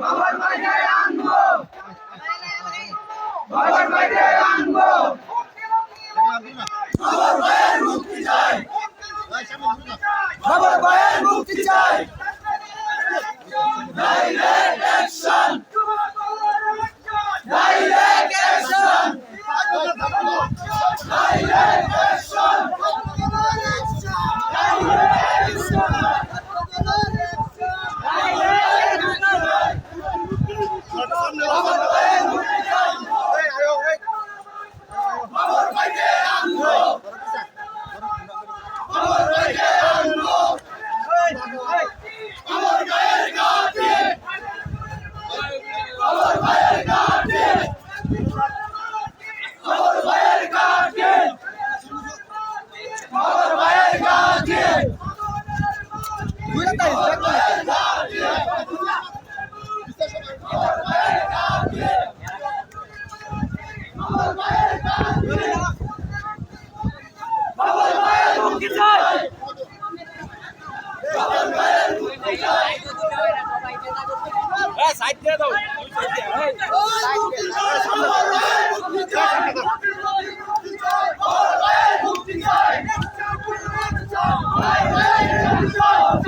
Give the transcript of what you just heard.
বাবার বাইরে আনব। বাবার বাইরে সাইড দিয়ে দাও